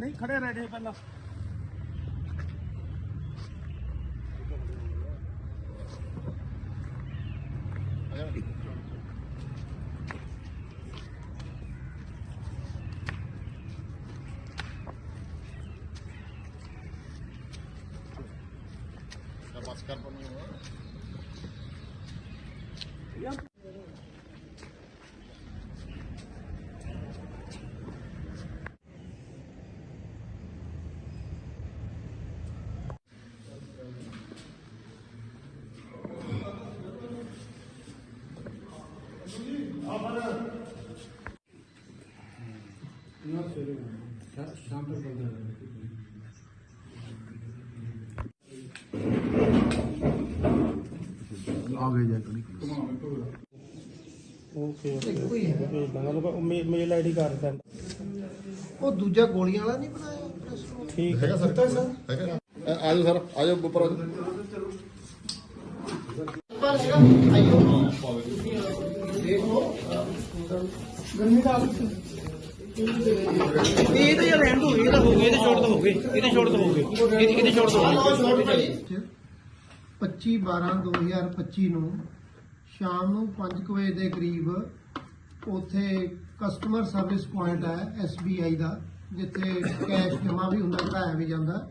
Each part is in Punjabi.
ਨਹੀਂ ਖੜੇ ਰਹਿ ਜੇ ਪਹਿਲਾਂ। ਨਮਸਕਾਰ। ਪੰਨੂ ਓਕੇ ਓਕੇ ਭੇਜ ਦਾਂਗਾ ਲੋਕ ਮੇਲ ਆਈਡੀ ਕਰ ਦਿੰਦਾ ਉਹ ਦੂਜਾ ਗੋਲੀਆਂ ਵਾਲਾ ਨਹੀਂ ਬਣਾਇਆ ਪ੍ਰੈਸ ਨੂੰ ਠੀਕ ਹੈਗਾ ਸਰ ਹੈਗਾ ਅ, ਆ ਜਾਓ ਸਰ ਆ ਜਾਓ ਉੱਪਰ ਆ ਜਾਓ ਪਰ ਹੈਗਾ ਆਈਓ ਦੇਖ ਲਓ ਗੰਨੀ ਦਾ ਇਹ ਤਾਂ ਯਾਰ ਐਂਡ ਹੋ ਗਈ, ਇਹ ਤਾਂ ਹੋ ਗਈ, ਇਹਦੇ ਸ਼ੋਰਟ ਤਾਂ ਹੋ ਗਈ, ਇਹਦੇ ਸ਼ੋਰਟ ਤਾਂ ਹੋ ਗਈ, ਇਹਦੇ ਇਹਦੇ ਸ਼ੋਰਟ ਤਾਂ ਹੋ ਗਈ। 25 12 2025 ਨੂੰ ਸ਼ਾਮ ਨੂੰ 5 ਵਜੇ ਦੇ ਕਰੀਬ ਉੱਥੇ ਕਸਟਮਰ ਸਰਵਿਸ ਪੁਆਇੰਟ ਹੈ SBI ਦਾ, ਜਿੱਥੇ ਕੈਸ਼ ਜਮਾ ਵੀ ਹੁੰਦਾ, ਕਢਾਇਆ ਵੀ ਜਾਂਦਾ।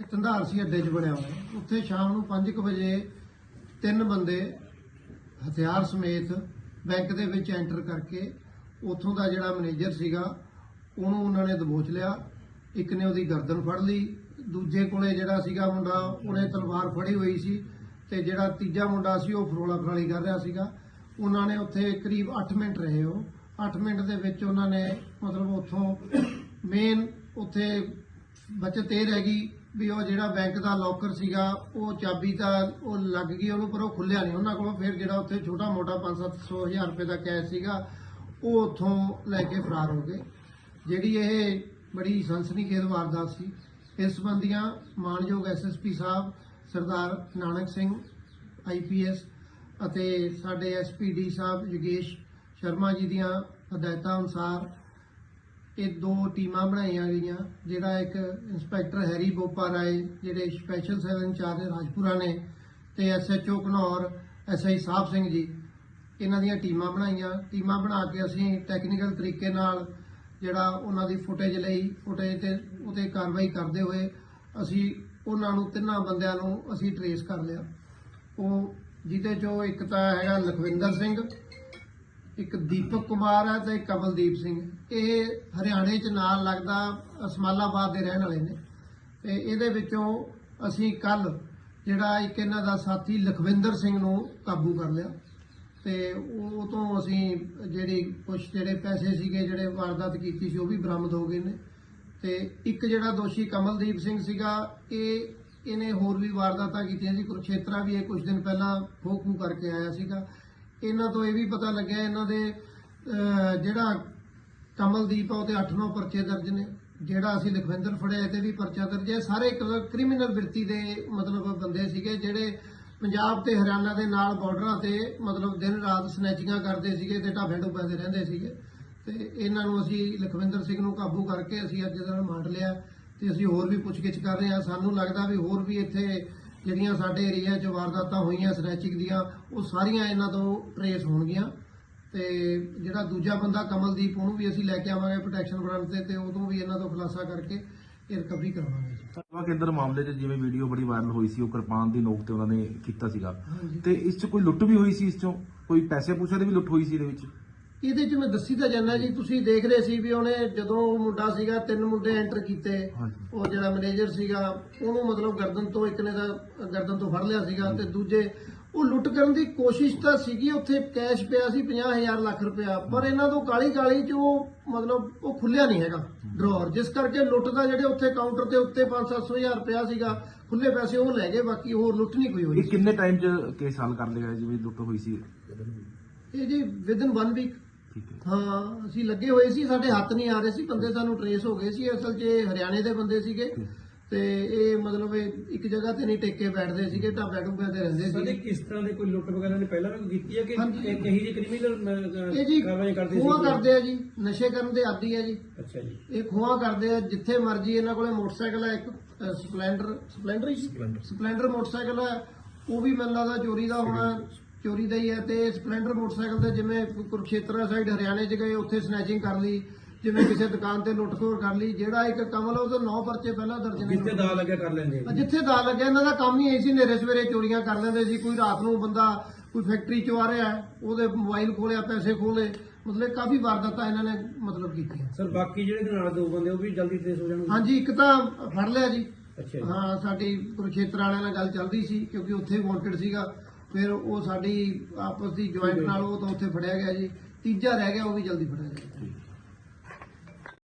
ਇਹ ਧੰਦਾਰਸੀ ਅੱਡੇ 'ਚ ਬਣਿਆ ਹੋਇਆ। ਉੱਥੇ ਸ਼ਾਮ ਨੂੰ 5 ਵਜੇ ਤਿੰਨ ਬੰਦੇ ਹਥਿਆਰ ਸਮੇਤ ਬੈਂਕ ਦੇ ਵਿੱਚ ਐਂਟਰ ਕਰਕੇ ਉੱਥੋਂ ਦਾ ਜਿਹੜਾ ਮੈਨੇਜਰ ਸੀਗਾ, ਉਹਨੂੰ ਉਹਨਾਂ ਨੇ ਦਬੋਚ ਲਿਆ। ਇੱਕ ਨੇ ਉਹਦੀ ਗਰਦਨ ਫੜ ਲਈ। ਦੂਜੇ ਕੋਲੇ ਜਿਹੜਾ ਸੀਗਾ ਮੁੰਡਾ ਉਹਨੇ ਤਲਵਾਰ ਫੜੀ ਹੋਈ ਸੀ ਤੇ ਜਿਹੜਾ ਤੀਜਾ ਮੁੰਡਾ ਸੀ, ਉਹ ਫਰੋਲਾ ਫਰਾਲੀ ਕਰ ਰਿਹਾ ਸੀਗਾ। ਉਹਨਾਂ ਨੇ ਉੱਥੇ ਕਰੀਬ 8 ਮਿੰਟ ਰਹੇ ਉਹ। 8 ਮਿੰਟ ਦੇ ਵਿੱਚ ਉਹਨਾਂ ਨੇ ਮਤਲਬ ਉੱਥੋਂ ਮੇਨ ਉੱਥੇ ਬਚਤ ਇਹ ਰਹਿ ਗਈ ਵੀ ਉਹ ਜਿਹੜਾ ਬੈਂਕ ਦਾ ਲੋਕਰ ਸੀਗਾ, ਉਹ ਚਾਬੀ ਤਾਂ ਉਹ ਲੱਗ ਗਈ ਉਹਨੂੰ, ਪਰ ਉਹ ਖੁੱਲਿਆ ਨਹੀਂ ਉਹਨਾਂ ਕੋਲੋਂ। ਫਿਰ ਜਿਹੜਾ ਉੱਥੇ ਛੋਟਾ ਮੋਟਾ 5-700 ਹਜ਼ਾਰ ਰੁਪਏ ਦਾ ਕੈਸ਼ ਸੀਗਾ ਉਹ ਉੱਥੋਂ ਲੈ ਕੇ ਫਰਾਰ ਹੋ ਗਏ। ਜਿਹੜੀ ਇਹ ਬੜੀ ਸਨਸਨੀਖੇਜ਼ ਵਾਰਦਾਤ ਸੀ, ਇਸ ਸੰਬੰਧੀਆਂ ਮਾਨਯੋਗ ਐਸਐਸਪੀ ਸਾਹਿਬ, ਸਰਦਾਰ ਨਾਨਕ ਸਿੰਘ ਆਈਪੀਐਸ ਅਤੇ ਸਾਡੇ ਐਸਪੀਡੀ ਸਾਹਿਬ ਯੋਗੇਸ਼ ਸ਼ਰਮਾ ਜੀ ਦੀਆਂ ਹਦਾਇਤਾਂ ਅਨੁਸਾਰ ਇਹ ਦੋ ਟੀਮਾਂ ਬਣਾਈਆਂ ਗਈਆਂ, ਜਿਹੜਾ ਇੱਕ ਇੰਸਪੈਕਟਰ ਹੈਰੀ ਬੋਪਾ ਰਾਏ, ਜਿਹੜੇ ਸਪੈਸ਼ਲ ਸੈੱਲ ਇੰਚਾਰਜ ਰਾਜਪੁਰਾ ਨੇ, ਤੇ ਐਸਐਚਓ ਘਨੌਰ ਐਸਆਈ ਸਾਹਿਬ ਸਿੰਘ ਜੀ। ਇਹਨਾਂ ਦੀਆਂ ਟੀਮਾਂ ਬਣਾਈਆਂ। ਟੀਮਾਂ ਬਣਾ ਕੇ ਅਸੀਂ ਟੈਕਨੀਕਲ ਤਰੀਕੇ ਨਾਲ ਜਿਹੜਾ ਉਹਨਾਂ ਦੀ ਫੁਟੇਜ ਲਈ ਫੁਟੇਜ ਤੇ ਉਤੇ ਕਾਰਵਾਈ ਕਰਦੇ ਹੋਏ ਅਸੀਂ ਉਹਨਾਂ ਨੂੰ ਤਿੰਨਾਂ ਬੰਦਿਆਂ ਨੂੰ ਅਸੀਂ ਟਰੇਸ ਕਰ ਲਿਆ। ਉਹ ਜਿਹਦੇ ਚੋਂ ਇੱਕ ਤਾਂ ਹੈਗਾ ਲਖਵਿੰਦਰ ਸਿੰਘ, ਇੱਕ ਦੀਪਕ ਕੁਮਾਰ ਹੈ ਤੇ ਕਮਲਦੀਪ ਸਿੰਘ। ਇਹ ਹਰਿਆਣੇ ਚ ਨਾਲ ਲੱਗਦਾ ਅਸਮਾਲਾਬਾਦ ਦੇ ਰਹਿਣ ਵਾਲੇ ਨੇ। ਤੇ ਇਹਦੇ ਵਿੱਚੋਂ ਅਸੀਂ ਕੱਲ ਜਿਹੜਾ ਇੱਕ ਇਹਨਾਂ ਦਾ ਸਾਥੀ ਲਖਵਿੰਦਰ ਸਿੰਘ ਨੂੰ ਕਾਬੂ ਕਰ ਲਿਆ। ਤੇ ਉਹ ਤੋਂ ਅਸੀਂ ਜਿਹੜੀ ਕੁਝ ਜਿਹੜੇ ਪੈਸੇ ਸੀਗੇ, ਜਿਹੜੇ ਵਾਰਦਾਤ ਕੀਤੀ ਸੀ, ਉਹ ਵੀ ਬਰਾਮਦ ਹੋ ਗਏ ਨੇ। ਤੇ ਇੱਕ ਜਿਹੜਾ ਦੋਸ਼ੀ ਕਮਲਦੀਪ ਸਿੰਘ ਸੀਗਾ, ਇਹ ਇਹਨੇ ਹੋਰ ਵੀ ਵਾਰਦਾਤਾਂ ਕੀਤੀਆਂ ਸੀ। ਕੁਰਕਸ਼ੇਤਰਾ ਵੀ ਇਹ ਕੁਝ ਦਿਨ ਪਹਿਲਾਂ ਖੋਖੂ ਕਰਕੇ ਆਇਆ ਸੀਗਾ। ਇਹਨਾਂ ਤੋਂ ਇਹ ਵੀ ਪਤਾ ਲੱਗਿਆ, ਇਹਨਾਂ ਦੇ ਜਿਹੜਾ ਕਮਲਦੀਪ ਆ ਉਹਦੇ 8-9 ਪਰਚੇ ਦਰਜ ਨੇ। ਜਿਹੜਾ ਅਸੀਂ ਲਖਵਿੰਦਰ ਫੜਿਆ, ਇਹ ਤੇ ਵੀ ਪਰਚਾ ਦਰਜ ਹੈ। ਸਾਰੇ ਕ੍ਰਿਮੀਨਲ ਬਿਰਤੀ ਦੇ ਮਤਲਬ ਬੰਦੇ ਸੀਗੇ, ਜਿਹੜੇ ਪੰਜਾਬ ਤੇ ਹਰਿਆਣਾ ਦੇ ਨਾਲ ਬਾਰਡਰਾਂ ਤੇ ਮਤਲਬ ਦਿਨ ਰਾਤ ਸਨੈਚਿੰਗਾਂ ਕਰਦੇ ਸੀਗੇ ਤੇ ਢਾਬੇ ਢੁੱਬਿਆਂ ਤੇ ਰਹਿੰਦੇ ਸੀਗੇ। ਤੇ ਇਹਨਾਂ ਨੂੰ ਅਸੀਂ ਲਖਵਿੰਦਰ ਸਿੰਘ ਨੂੰ ਕਾਬੂ ਕਰਕੇ ਅਸੀਂ ਅੱਜ ਦਾ ਰਿਮਾਂਡ ਲਿਆ ਤੇ ਅਸੀਂ ਹੋਰ ਵੀ ਪੁੱਛਗਿੱਛ ਕਰ ਰਹੇ ਹਾਂ। ਸਾਨੂੰ ਲੱਗਦਾ ਵੀ ਹੋਰ ਵੀ ਇੱਥੇ ਜਿਹੜੀਆਂ ਸਾਡੇ ਏਰੀਆ 'ਚ ਵਾਰਦਾਤਾਂ ਹੋਈਆਂ ਸਨੈਚਿੰਗ ਦੀਆਂ, ਉਹ ਸਾਰੀਆਂ ਇਹਨਾਂ ਤੋਂ ਟਰੇਸ ਹੋਣਗੀਆਂ। ਤੇ ਜਿਹੜਾ ਦੂਜਾ ਬੰਦਾ ਕਮਲਦੀਪ, ਉਹਨੂੰ ਵੀ ਅਸੀਂ ਲੈ ਕੇ ਆਵਾਂਗੇ ਪ੍ਰੋਟੈਕਸ਼ਨ ਬ੍ਰਾਂਡ ਤੇ ਤੇ ਉਦੋਂ ਵੀ ਇਹਨਾਂ ਤੋਂ ਖੁਲਾਸਾ ਕਰਕੇ ਇਹ ਰਿਕਵਰੀ ਕਰਵਾਵਾਂਗੇ ਜੀ। ਕੇਂਦਰ ਮਾਮਲੇ 'ਚ ਜਿਵੇਂ ਵੀਡੀਓ ਬੜੀ ਵਾਇਰਲ ਹੋਈ ਸੀ ਉਹ ਕਿਰਪਾਨ ਦੀ ਨੋਕ ਤੇ ਉਹਨਾਂ ਨੇ ਕੀਤਾ ਸੀਗਾ। ਹਾਂਜੀ। ਤੇ ਇਸ 'ਚ ਕੋਈ ਲੁੱਟ ਵੀ ਹੋਈ ਸੀ ਇਸ 'ਚੋਂ? ਕੋਈ ਪੈਸੇ ਪੂਸੇ ਦੀ ਵੀ ਲੁੱਟ ਹੋਈ ਸੀ ਇਹਦੇ ਵਿੱਚ? ਇਹਦੇ 'ਚ ਮੈਂ ਦੱਸੀ ਤਾਂ ਜਾਂਦਾ ਜੀ ਤੁਸੀਂ ਦੇਖ ਰਹੇ ਸੀ ਵੀ ਉਹਨੇ ਜਦੋਂ ਉਹ ਮੁੰਡਾ ਸੀਗਾ ਤਿੰਨ ਮੁੰਡੇ ਐਂਟਰ ਕੀਤੇ। ਹਾਂਜੀ। ਉਹ ਜਿਹੜਾ ਮੈਨੇਜਰ ਸੀਗਾ ਉਹਨੂੰ ਮਤਲਬ ਗਰਦਨ ਤੋਂ ਇੱਕ ਨੇ ਦਾ ਗਰਦਨ ਤੋਂ ਫੜ ਲਿਆ ਸੀਗਾ ਤੇ ਦੂਜੇ ਉਹ ਲੁੱਟ ਕਰਨ ਦੀ ਕੋਸ਼ਿਸ਼ ਤਾਂ ਸੀਗੀ ਉੱਥੇ ਕੈਸ਼ ਪਿਆ ਸੀ 50000 ਲੱਖ ਰੁਪਇਆ ਪਰ ਇਹਨਾਂ ਤੋਂ ਕਾਲੀ ਕਾਲੀ ਚ ਉਹ ਮਤਲਬ ਉਹ ਖੁੱਲਿਆ ਨਹੀਂ ਹੈਗਾ ਡਰਾਅਰ ਜਿਸ ਕਰਕੇ ਲੁੱਟ ਦਾ ਜਿਹੜੇ ਉੱਥੇ ਕਾਊਂਟਰ ਤੇ ਉੱਤੇ 5-700000 ਰੁਪਇਆ ਸੀਗਾ ਖੁੱਲੇ ਪੈਸੇ ਉਹ ਲੈ ਗਏ ਬਾਕੀ ਹੋਰ ਲੁੱਟ ਨਹੀਂ ਕੋਈ ਹੋਈ। ਇਹ ਕਿੰਨੇ ਟਾਈਮ 'ਚ ਕੇਸ ਹੱਲ ਕਰ ਲਿਆ ਜਿਵੇਂ ਲੁੱਟ ਹੋਈ ਸੀ? ਇਹ ਜੀ ਵਿਦਨ 1 ਵੀਕ ਹੈ। ਹਾਂ ਅਸੀਂ ਲੱਗੇ ਹੋਏ ਸੀ ਸਾਡੇ ਹੱਥ ਨਹੀਂ ਆ ਰਹੇ ਸੀ ਬੰਦੇ ਸਾਨੂੰ ਟਰੇਸ ਹੋ ਗਏ ਸੀ ਅਸਲ 'ਚ ਇਹ ਹਰਿਆਣੇ ਦੇ ਬੰਦੇ ਸੀਗੇ। ਤੇ ਇਹ ਮਤਲਬ ਇਹ ਇੱਕ ਜਗ੍ਹਾ ਤੇ ਨਹੀਂ ਟਿਕ ਬੈਠਦੇ ਸੀਗੇ ਢਾਬਿਆਂ ਢੁੱਬਿਆਂ ਤੇ ਰਹਿੰਦੇ ਸੀ ਕਿਸ ਤਰ੍ਹਾਂ ਦੇ ਕੋਈ ਲੁੱਟ ਵਗੈਰਾ ਨੇ ਪਹਿਲਾਂ ਵੀ ਕੀਤੀ ਹੈ ਕਿ ਹਾਂਜੀ। ਇਹ ਕਹੀ ਜੀ ਕ੍ਰਿਮੀਨਲ ਇਹ ਜੀ ਕਾਰਵਾਈ ਕਰਦੇ ਖੋਆ ਕਰਦੇ ਆ ਜੀ ਨਸ਼ੇ ਕਰਨ ਦੇ ਆਦੀ ਆ ਜੀ। ਅੱਛਾ ਜੀ। ਇਹ ਖੋਆ ਕਰਦੇ ਆ ਜਿੱਥੇ ਮਰਜ਼ੀ ਇਹਨਾਂ ਕੋਲੇ ਮੋਟਰਸਾਈਕਲ ਹੈ ਇੱਕ ਅ, ਸਪਲੈਂਡਰ ਸਪਲੈਂਡਰ ਹੀ ਸੀ? ਸਪਲੈਂਡਰ ਮੋਟਰਸਾਈਕਲ ਹੈ ਉਹ ਵੀ ਮੈਨੂੰ ਲੱਗਦਾ ਚੋਰੀ ਦਾ ਹੋਣਾ ਚੋਰੀ ਦਾ ਹੀ ਹੈ ਤੇ ਸਪਲੈਂਡਰ ਮੋਟਰਸਾਈਕਲ ਤੇ ਜਿਵੇਂ ਕੁਰਕਸ਼ੇਤਰ ਸਾਈਡ ਹਰਿਆਣੇ 'ਚ ਗਏ ਉੱਥੇ ਸਨੈਚਿੰਗ ਕਰ ਲਈ। ਜਿਵੇਂ ਕਿਸੇ ਦੁਕਾਨ ਤੇ ਲੁੱਟ ਖੋਰ ਕਰ ਲਈ ਜਿਹੜਾ ਇੱਕ ਕਮਲ ਉਹਦੇ ਨੌ ਪਰਚੇ ਪਹਿਲਾਂ ਦਰਜ ਨੇ। ਜਿੱਥੇ ਦਾ ਲੱਗਿਆ ਕਰ ਲੈਂਦੇ ਆ ਜਿੱਥੇ ਦਾ ਲੱਗਿਆ ਇਹਨਾਂ ਦਾ ਕੰਮ ਹੀ ਸੀ ਨੇਰੇ ਸਵੇਰੇ ਚੋਰੀਆਂ ਕਰ ਲੈਂਦੇ ਸੀ ਕੋਈ ਰਾਤ ਨੂੰ ਬੰਦਾ ਕੋਈ ਫੈਕਟਰੀ ਚੋਂ ਆ ਰਿਹਾ ਹੈ, ਉਹਦੇ ਮੋਬਾਈਲ ਖੋਲਿਆ ਪੈਸੇ ਖੋਲੇ ਮਤਲਬ ਕਾਫੀ ਵਾਰਦਾਤਾਂ ਇਹਨਾਂ ਨੇ ਮਤਲਬ ਕੀਤੀਆਂ। ਸਰ ਬਾਕੀ ਜਿਹੜੇ ਨਾਲ ਦੋ ਬੰਦੇ ਉਹ ਵੀ ਜਲਦੀ ਟ੍ਰੇਸ ਹੋ ਜਾਣਗੇ? ਹਾਂਜੀ ਇੱਕ ਤਾਂ ਫੜ ਲਿਆ ਜੀ। ਅੱਛਾ ਜੀ। ਹਾਂ ਸਾਡੀ ਕੁਰੂਖੇਤਰ ਵਾਲਿਆਂ ਨਾਲ ਗੱਲ ਚੱਲਦੀ ਸੀ ਕਿਉਂਕਿ ਉੱਥੇ ਵਾਂਟਡ ਸੀਗਾ ਫਿਰ ਉਹ ਸਾਡੀ ਆਪਸ ਦੀ ਜੁਆਇੰਟ ਨਾਲ ਉਹ ਤਾਂ ਉੱਥੇ ਫੜਿਆ ਗਿਆ ਜੀ। ਤੀਜਾ ਰਹਿ ਗਿਆ ਉਹ ਵੀ ਜਲਦੀ ਫੜਿਆ ਜਾਏਗਾ